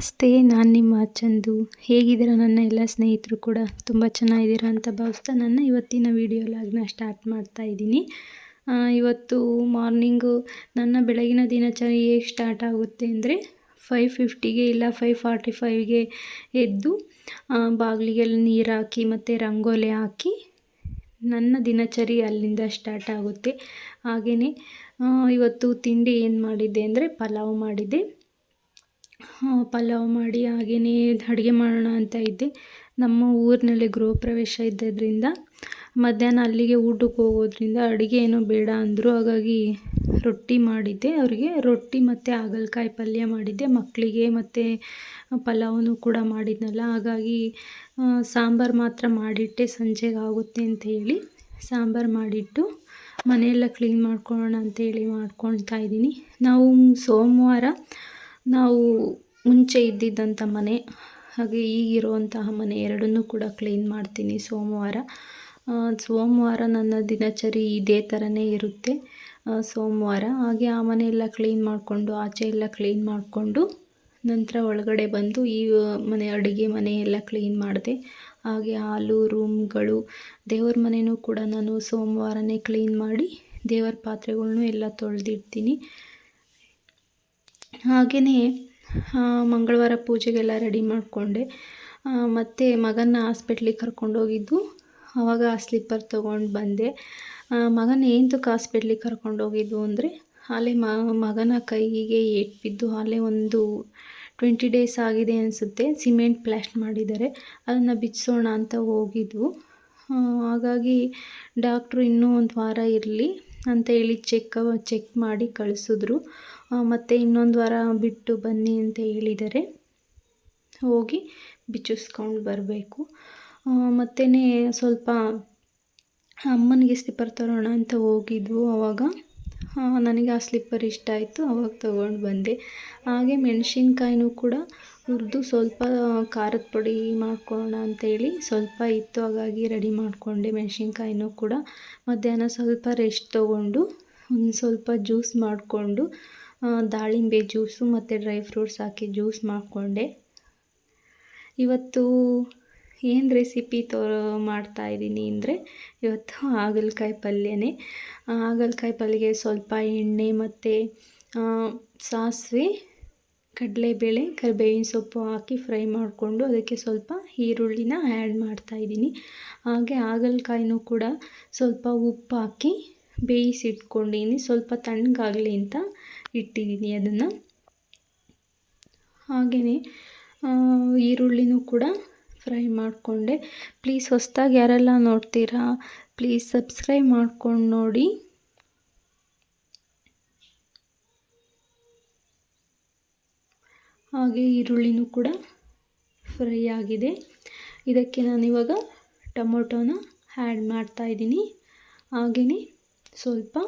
ನಮಸ್ತೆ, ನಾನು ನಿಮ್ಮ ಚಂದು. ಹೇಗಿದ್ದೀರಾ ನನ್ನ ಎಲ್ಲ ಸ್ನೇಹಿತರು ಕೂಡ? ತುಂಬ ಚೆನ್ನಾಗಿದ್ದೀರಾ ಅಂತ ಭಾವಿಸ್ತಾ ನನ್ನ ಇವತ್ತಿನ ವಿಡಿಯೋ ಲಾಗ್ನ ಸ್ಟಾರ್ಟ್ ಮಾಡ್ತಾ ಇದ್ದೀನಿ. ಇವತ್ತು ಮಾರ್ನಿಂಗು ನನ್ನ ಬೆಳಗಿನ ದಿನಚರಿ ಹೇಗೆ ಸ್ಟಾರ್ಟ್ ಆಗುತ್ತೆ ಅಂದರೆ ಫೈವ್ ಫಿಫ್ಟಿಗೆ ಇಲ್ಲ ಫೈವ್ ಫಾರ್ಟಿ ಫೈವ್ಗೆ ಎದ್ದು ಬಾಗಿಲಿಗೆಲ್ಲ ನೀರು ಹಾಕಿ ಮತ್ತು ರಂಗೋಲಿ ಹಾಕಿ ನನ್ನ ದಿನಚರಿ ಅಲ್ಲಿಂದ ಸ್ಟಾರ್ಟ್ ಆಗುತ್ತೆ. ಹಾಗೆಯೇ ಇವತ್ತು ತಿಂಡಿ ಏನು ಮಾಡಿದ್ದೆ ಅಂದರೆ ಪಲಾವ್ ಮಾಡಿದ್ದೆ. ಪಲಾವ್ ಮಾಡಿ ಹಾಗೆಯೇ ಅಡುಗೆ ಮಾಡೋಣ ಅಂತ ಇದ್ದೆ. ನಮ್ಮ ಊರಿನಲ್ಲಿ ಗೃಹ ಪ್ರವೇಶ ಇದ್ದದ್ರಿಂದ ಮಧ್ಯಾಹ್ನ ಅಲ್ಲಿಗೆ ಊಟಕ್ಕೆ ಹೋಗೋದ್ರಿಂದ ಅಡುಗೆ ಏನೂ ಬೇಡ ಅಂದರು. ಹಾಗಾಗಿ ರೊಟ್ಟಿ ಮಾಡಿದ್ದೆ. ಅವರಿಗೆ ರೊಟ್ಟಿ ಮತ್ತು ಹಾಗಲಕಾಯಿ ಪಲ್ಯ ಮಾಡಿದ್ದೆ. ಮಕ್ಕಳಿಗೆ ಮತ್ತು ಪಲಾವನ್ನು ಕೂಡ ಮಾಡಿದ್ನಲ್ಲ. ಹಾಗಾಗಿ ಸಾಂಬಾರು ಮಾತ್ರ ಮಾಡಿಟ್ಟೆ. ಸಂಜೆಗೆ ಆಗುತ್ತೆ ಅಂತ ಹೇಳಿ ಸಾಂಬಾರು ಮಾಡಿಟ್ಟು ಮನೆಯೆಲ್ಲ ಕ್ಲೀನ್ ಮಾಡ್ಕೊಳ್ಳೋಣ ಅಂತೇಳಿ ಮಾಡ್ಕೊಳ್ತಾ ಇದ್ದೀನಿ. ನಾವು ಸೋಮವಾರ ನಾವು ಮುಂಚೆ ಇದ್ದಿದ್ದಂಥ ಮನೆ, ಹಾಗೆ ಈಗಿರುವಂತಹ ಮನೆ ಎರಡನ್ನೂ ಕೂಡ ಕ್ಲೀನ್ ಮಾಡ್ತೀನಿ ಸೋಮವಾರ. ಸೋಮವಾರ ನನ್ನ ದಿನಚರಿ ಇದೇ ಥರನೇ ಇರುತ್ತೆ ಸೋಮವಾರ. ಹಾಗೆ ಆ ಮನೆಯೆಲ್ಲ ಕ್ಲೀನ್ ಮಾಡಿಕೊಂಡು, ಆಚೆ ಎಲ್ಲ ಕ್ಲೀನ್ ಮಾಡಿಕೊಂಡು ನಂತರ ಒಳಗಡೆ ಬಂದು ಈ ಮನೆ, ಅಡುಗೆ ಮನೆಯೆಲ್ಲ ಕ್ಲೀನ್ ಮಾಡಿದೆ. ಹಾಗೆ ಹಾಲು, ರೂಮ್ಗಳು, ದೇವ್ರ ಮನೆಯೂ ಕೂಡ ನಾನು ಸೋಮವಾರನೇ ಕ್ಲೀನ್ ಮಾಡಿ ದೇವರ ಪಾತ್ರೆಗಳ್ನೂ ಎಲ್ಲ ತೊಳೆದಿಡ್ತೀನಿ. ಹಾಗೆಯೇ ಮಂಗಳವಾರ ಪೂಜೆಗೆಲ್ಲ ರೆಡಿ ಮಾಡಿಕೊಂಡೆ. ಮತ್ತು ಮಗನ ಹಾಸ್ಪಿಟ್ಲಿಗೆ ಕರ್ಕೊಂಡೋಗಿದ್ದು ಆವಾಗ ಆ ಸ್ಲಿಪ್ಪರ್ ತೊಗೊಂಡು ಬಂದೆ. ಮಗನ ಏನಕ್ಕೆ ಹಾಸ್ಪಿಟ್ಲಿಗೆ ಕರ್ಕೊಂಡೋಗಿದ್ದು ಅಂದರೆ, ಅಲ್ಲೇ ಮಗನ ಕೈಗೆ ಏಟ್ ಬಿದ್ದು ಅಲ್ಲೇ ಒಂದು ಟ್ವೆಂಟಿ ಡೇಸ್ ಆಗಿದೆ ಅನಿಸುತ್ತೆ. ಸಿಮೆಂಟ್ ಪ್ಲಾಸ್ಟ್ ಮಾಡಿದ್ದಾರೆ. ಅದನ್ನು ಬಿಚ್ಚಿಸೋಣ ಅಂತ ಹೋಗಿದ್ವು. ಹಾಗಾಗಿ ಡಾಕ್ಟ್ರು ಇನ್ನೂ ಒಂದು ವಾರ ಇರಲಿ. ಅಂತ ಹೇಳಿ ಚೆಕ್ ಚೆಕ್ ಮಾಡಿ ಕಳಿಸಿದ್ರು. ಮತ್ತು ಇನ್ನೊಂದು ವಾರ ಬಿಟ್ಟು ಬನ್ನಿ ಅಂತ ಹೇಳಿದ್ದಾರೆ ಹೋಗಿ ಬಿಚ್ಚಿಸ್ಕೊಂಡು ಬರಬೇಕು. ಮತ್ತೇ ಸ್ವಲ್ಪ ಅಮ್ಮನಿಗೆ ಸ್ಲಿಪ್ಪರ್ ತರೋಣ ಅಂತ ಹೋಗಿದ್ವು ಆವಾಗ ನನಗೆ ಆ ಸ್ಲಿಪ್ಪರ್ ಇಷ್ಟ ಆಯಿತು, ಅವಾಗ ತೊಗೊಂಡು ಬಂದೆ. ಹಾಗೆ ಮೆಣಸಿನ್ಕಾಯಿನೂ ಕೂಡ ಹುರಿದು ಸ್ವಲ್ಪ ಖಾರದ ಪುಡಿ ಮಾಡ್ಕೊಳ್ಳೋಣ ಅಂತೇಳಿ ಸ್ವಲ್ಪ ಇತ್ತು, ಹಾಗಾಗಿ ರೆಡಿ ಮಾಡಿಕೊಂಡೆ ಮೆಣಸಿನ್ಕಾಯಿನೂ ಕೂಡ. ಮಧ್ಯಾಹ್ನ ಸ್ವಲ್ಪ ರೆಸ್ಟ್ ತೊಗೊಂಡು, ಒಂದು ಸ್ವಲ್ಪ ಜ್ಯೂಸ್ ಮಾಡಿಕೊಂಡು ದಾಳಿಂಬೆ ಜ್ಯೂಸು ಮತ್ತು ಡ್ರೈ ಫ್ರೂಟ್ಸ್ ಹಾಕಿ ಜ್ಯೂಸ್ ಮಾಡಿಕೊಂಡೆ. ಇವತ್ತು ಏನು ರೆಸಿಪಿ ತೋ ಮಾಡ್ತಾಯಿದ್ದೀನಿ ಅಂದರೆ ಇವತ್ತು ಹಾಗಲಕಾಯಿ ಪಲ್ಯನೇ. ಹಾಗಲಕಾಯಿ ಪಲ್ಯಗೆ ಸ್ವಲ್ಪ ಎಣ್ಣೆ ಮತ್ತು ಸಾಸಿವೆ, ಕಡಲೆಬೇಳೆ, ಕರಿಬೇವಿನ ಸೊಪ್ಪು ಹಾಕಿ ಫ್ರೈ ಮಾಡಿಕೊಂಡು ಅದಕ್ಕೆ ಸ್ವಲ್ಪ ಈರುಳ್ಳಿನ ಆ್ಯಡ್ ಮಾಡ್ತಾಯಿದ್ದೀನಿ ಹಾಗೆ ಹಾಗಲಕಾಯಿನೂ ಕೂಡ ಸ್ವಲ್ಪ ಉಪ್ಪು ಹಾಕಿ ಬೇಯಿಸಿಟ್ಕೊಂಡಿದ್ದೀನಿ. ಸ್ವಲ್ಪ ತಣ್ಣಗಾಗಲಿ ಅಂತ ಇಟ್ಟಿದ್ದೀನಿ ಅದನ್ನು. ಹಾಗೆಯೇ ಈರುಳ್ಳಿನೂ ಕೂಡ ಫ್ರೈ ಮಾಡಿಕೊಂಡೆ. ಪ್ಲೀಸ್ ಹೊಸ್ದಾಗಿ ಯಾರೆಲ್ಲ ನೋಡ್ತೀರಾ, ಪ್ಲೀಸ್ ಸಬ್ಸ್ಕ್ರೈಬ್ ಮಾಡ್ಕೊಂಡು ನೋಡಿ. ಹಾಗೆ ಈರುಳ್ಳಿನೂ ಕೂಡ ಫ್ರೈ ಆಗಿದೆ. ಇದಕ್ಕೆ ನಾನಿವಾಗ ಟೊಮೊಟೊನ ಆ್ಯಡ್ ಮಾಡ್ತಾಯಿದ್ದೀನಿ ಹಾಗೆಯೇ ಸ್ವಲ್ಪ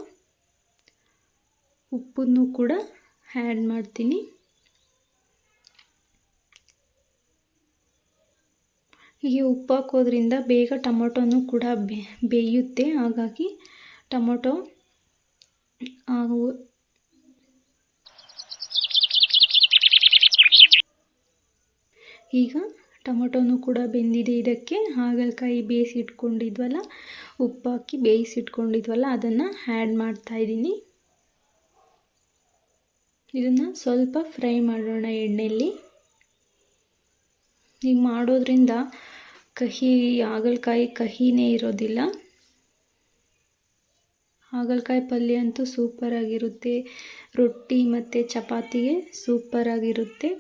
ಉಪ್ಪನ್ನು ಕೂಡ ಆ್ಯಡ್ ಮಾಡ್ತೀನಿ. ಹೀಗೆ ಉಪ್ಪು ಹಾಕೋದ್ರಿಂದ ಬೇಗ ಟೊಮೊಟೊನೂ ಕೂಡ ಬೇಯುತ್ತೆ. ಹಾಗಾಗಿ ಟೊಮೊಟೊ ಈಗ ಟೊಮೊಟೊನೂ ಕೂಡ ಬೆಂದಿದೆ ಇದಕ್ಕೆ. ಹಾಗಲಕಾಯಿ ಬೇಯಿಸಿಟ್ಕೊಂಡಿದ್ವಲ್ಲ ಉಪ್ಪು ಹಾಕಿ ಬೇಯಿಸಿಟ್ಕೊಂಡಿದ್ವಲ್ಲ, ಅದನ್ನು ಆ್ಯಡ್ ಮಾಡ್ತಾಯಿದ್ದೀನಿ ಇದನ್ನು ಸ್ವಲ್ಪ ಫ್ರೈ ಮಾಡೋಣ ಎಣ್ಣೆಯಲ್ಲಿ ಹೀಗೆ ಮಾಡೋದ್ರಿಂದ ಕಹಿ, ಹಾಗಲಕಾಯಿ ಕಹಿನೇ ಇರೋದಿಲ್ಲ. ಹಾಗಲಕಾಯಿ ಪಲ್ಯ ಅಂತೂ ಸೂಪರಾಗಿರುತ್ತೆ ರೊಟ್ಟಿ ಮತ್ತು ಚಪಾತಿಗೆ ಸೂಪರಾಗಿರುತ್ತೆ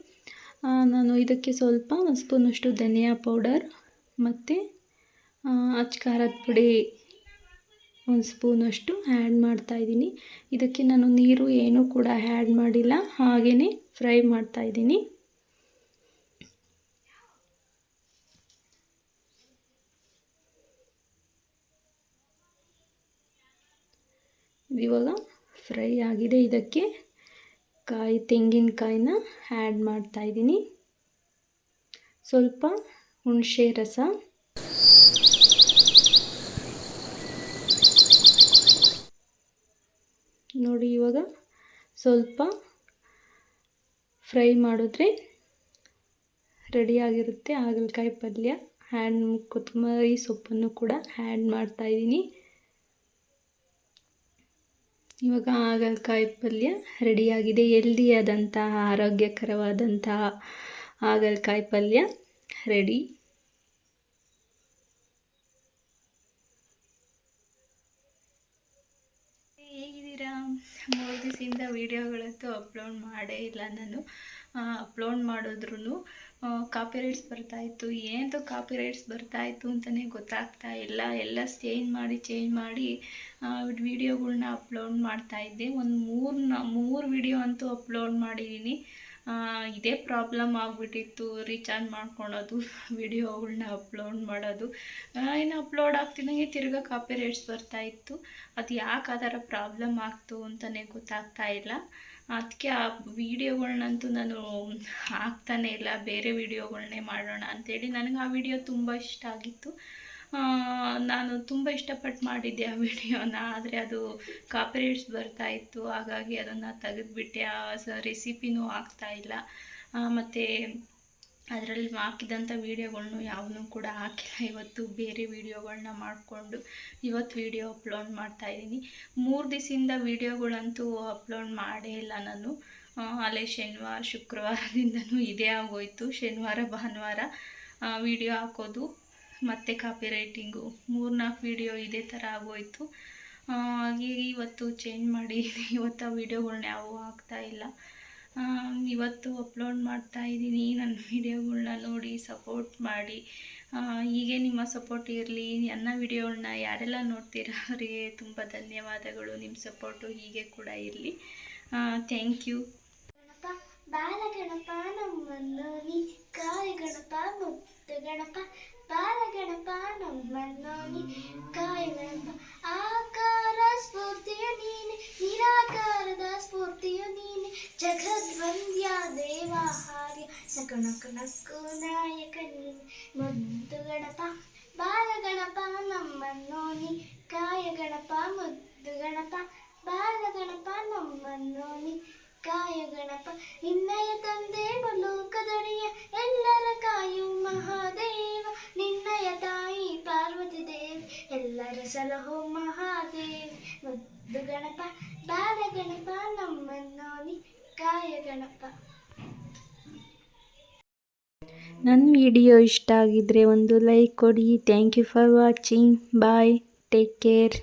ನಾನು ಇದಕ್ಕೆ ಸ್ವಲ್ಪ ಒಂದು ಸ್ಪೂನಷ್ಟು ಧನಿಯಾ ಪೌಡರ್ ಮತ್ತು ಅಚ್ಚ ಖಾರದ ಪುಡಿ ಒಂದು ಸ್ಪೂನಷ್ಟು ಆ್ಯಡ್ ಮಾಡ್ತಾಯಿದ್ದೀನಿ ಇದಕ್ಕೆ ನಾನು ನೀರು ಏನೂ ಕೂಡ ಆ್ಯಡ್ ಮಾಡಿಲ್ಲ. ಹಾಗೆಯೇ ಫ್ರೈ ಮಾಡ್ತಾಯಿದ್ದೀನಿ ಇವಾಗ ಫ್ರೈ ಆಗಿದೆ ಇದಕ್ಕೆ ಕಾಯಿ ತೆಂಗಿನಕಾಯಿನ ಆ್ಯಡ್ ಮಾಡ್ತಾಯಿದ್ದೀನಿ ಸ್ವಲ್ಪ ಹುಣಸೆ ರಸ. ನೋಡಿ ಇವಾಗ ಸ್ವಲ್ಪ ಫ್ರೈ ಮಾಡಿದ್ರೆ ರೆಡಿಯಾಗಿರುತ್ತೆ ಹಾಗಲಕಾಯಿ ಪಲ್ಯ ಹ್ಯಾಂಡ್ ಕೊತ್ತಂಬರಿ ಸೊಪ್ಪನ್ನು ಕೂಡ ಆ್ಯಡ್ ಮಾಡ್ತಾಯಿದ್ದೀನಿ ಇವಾಗ ಹಾಗಲಕಾಯಿ ಪಲ್ಯ ರೆಡಿಯಾಗಿದೆ. ಹೆಲ್ದಿಯಾದಂತಹ, ಆರೋಗ್ಯಕರವಾದಂತಹ ಹಾಗಲಕಾಯಿ ಪಲ್ಯ ರೆಡಿ. ಹೇಗಿದ್ದೀರಾ? ಮೂರು ದಿವಸದಿಂದ ವೀಡಿಯೋಗಳಂತೂ ಅಪ್ಲೋಡ್ ಮಾಡೇ ಇಲ್ಲ ನಾನು. ಅಪ್ಲೋಡ್ ಮಾಡಿದ್ರೂ ಕಾಪಿ ರೈಟ್ಸ್ ಬರ್ತಾಯಿತ್ತು. ಏನದು ಕಾಪಿ ರೈಟ್ಸ್ ಬರ್ತಾಯಿತ್ತು ಅಂತಲೇ ಗೊತ್ತಾಗ್ತಾ ಇಲ್ಲ. ಎಲ್ಲ ಚೇಂಜ್ ಮಾಡಿ ಚೇಂಜ್ ಮಾಡಿ ವಿಡಿಯೋಗಳ್ನ ಅಪ್ಲೋಡ್ ಮಾಡ್ತಾಯಿದ್ದೆ. ಒಂದು ಮೂರು ಮೂರು ವಿಡಿಯೋ ಅಂತೂ ಅಪ್ಲೋಡ್ ಮಾಡಿದ್ದೀನಿ ಇದೇ ಪ್ರಾಬ್ಲಮ್ ಆಗಿಬಿಟ್ಟಿತ್ತು ರೀಚಾರ್ಜ್ ಮಾಡ್ಕೊಳೋದು ವಿಡಿಯೋಗಳ್ನ ಅಪ್ಲೋಡ್ ಮಾಡೋದು. ಇನ್ನು ಅಪ್ಲೋಡ್ ಆಗ್ತಿದ್ದಂಗೆ ತಿರ್ಗಾ ಕಾಪಿ ರೈಟ್ಸ್ ಬರ್ತಾಯಿತ್ತು. ಅದು ಯಾಕೆ ಆ ಥರ ಪ್ರಾಬ್ಲಮ್ ಆಗ್ತು ಅಂತಲೇ ಗೊತ್ತಾಗ್ತಾ ಇಲ್ಲ. ಅದಕ್ಕೆ ಆ ವೀಡಿಯೋಗಳ್ನಂತೂ ನಾನು ಹಾಕ್ತಾನೆ ಇಲ್ಲ, ಬೇರೆ ವೀಡಿಯೋಗಳನ್ನೇ ಮಾಡೋಣ ಅಂಥೇಳಿ ನನಗೆ ಆ ವಿಡಿಯೋ ತುಂಬ ಇಷ್ಟ ಆಗಿತ್ತು. ನಾನು ತುಂಬ ಇಷ್ಟಪಟ್ಟು ಮಾಡಿದ್ದೆ ಆ ವಿಡಿಯೋನ, ಆದರೆ ಅದು ಕಾಪಿರೈಟ್ಸ್ ಬರ್ತಾಯಿತ್ತು ಹಾಗಾಗಿ ಅದನ್ನು ತೆಗೆದುಬಿಟ್ಟೆ, ಆ ರೆಸಿಪಿನೂ ಆಗ್ತಾಯಿಲ್ಲ ಮತ್ತು ಅದರಲ್ಲಿ ಹಾಕಿದಂಥ ವೀಡಿಯೋಗಳ್ನು ಯಾವನ್ನೂ ಕೂಡ ಹಾಕಿಲ್ಲ. ಇವತ್ತು ಬೇರೆ ವೀಡಿಯೋಗಳನ್ನ ಮಾಡಿಕೊಂಡು ಇವತ್ತು ವೀಡಿಯೋ ಅಪ್ಲೋಡ್ ಮಾಡ್ತಾಯಿದ್ದೀನಿ ಮೂರು ದಿವಸದಿಂದ ವೀಡಿಯೋಗಳಂತೂ ಅಪ್ಲೋಡ್ ಮಾಡೇ ಇಲ್ಲ ನಾನು. ಅಲ್ಲೇ ಶನಿವಾರ, ಶುಕ್ರವಾರದಿಂದನೂ ಇದೇ ಆಗೋಯಿತು. ಶನಿವಾರ, ಭಾನುವಾರ ವೀಡಿಯೋ ಹಾಕೋದು, ಮತ್ತು ಕಾಪಿ ರೈಟಿಂಗು ಮೂರು ನಾಲ್ಕು ವೀಡಿಯೋ ಇದೇ ಥರ ಆಗೋಯಿತು. ಹಾಗೆ ಇವತ್ತು ಚೇಂಜ್ ಮಾಡಿ, ಇವತ್ತು ಆ ವೀಡಿಯೋಗಳ್ನ ಹಾಕ್ತಾ ಆಗ್ತಾಯಿಲ್ಲ ಇವತ್ತು ಅಪ್ಲೋಡ್ ಮಾಡ್ತಾ ಇದ್ದೀನಿ. ನನ್ನ ವಿಡಿಯೋಗಳನ್ನ ನೋಡಿ ಸಪೋರ್ಟ್ ಮಾಡಿ. ಹೀಗೆ ನಿಮ್ಮ ಸಪೋರ್ಟ್ ಇರಲಿ. ನನ್ನ ವಿಡಿಯೋಗಳನ್ನ ಯಾರೆಲ್ಲ ನೋಡ್ತೀರಾ ಅವರಿಗೆ ತುಂಬ ಧನ್ಯವಾದಗಳು. ನಿಮ್ಮ ಸಪೋರ್ಟು ಹೀಗೆ ಕೂಡ ಇರಲಿ. ಥ್ಯಾಂಕ್ ಯು ಗಣಪ, ಬಾಲ ಗಣಪ, ನಮ್ಮನ್ನು ಗಣಪ ಮುಕ್ತ ಗಣಪ ಬಾಲ ಗಣಪ ಕಾಯಗಣಪ ಆಕಾರ ಸ್ಫೂರ್ತಿಯ ನೀನೆ, ನಿರಾಕಾರದ ಸ್ಫೂರ್ತಿಯ ನೀನೆ, ಜಗದ್ವಂದ್ಯ ದೇವಾಹಾರ್ಯ ನಕು ನಕು ನಕ್ಕು ನಾಯಕ ನೀನೆ. ಮುದ್ದು ಗಣಪ, ಬಾಲಗಣಪ ನಮ್ಮನ್ನೋನಿ ಕಾಯಗಣಪ, ಮುದ್ದು ಗಣಪ, ಬಾಲಗಣಪ ನಮ್ಮನ್ನೋನಿ ನಮ್ಮನ್ನು ಕಾಯ ಗಣಪ ನಿನ್ನಯ ತಂದೆ ಬಲೋಕದೊಡೆಯ ಎಲ್ಲರ ಸಲಹೋ ಮಹಾದೇವಿ. ಮುದ್ದು ಗಣಪ, ಬಾಲ ಗಣಪ ನಮ್ಮನ್ನೋನಿ ಕಾಯ ಗಣಪ. ನನ್ನ ವಿಡಿಯೋ ಇಷ್ಟ ಆಗಿದ್ರೆ ಒಂದು ಲೈಕ್ ಕೊಡಿ. Thank you for watching bye take care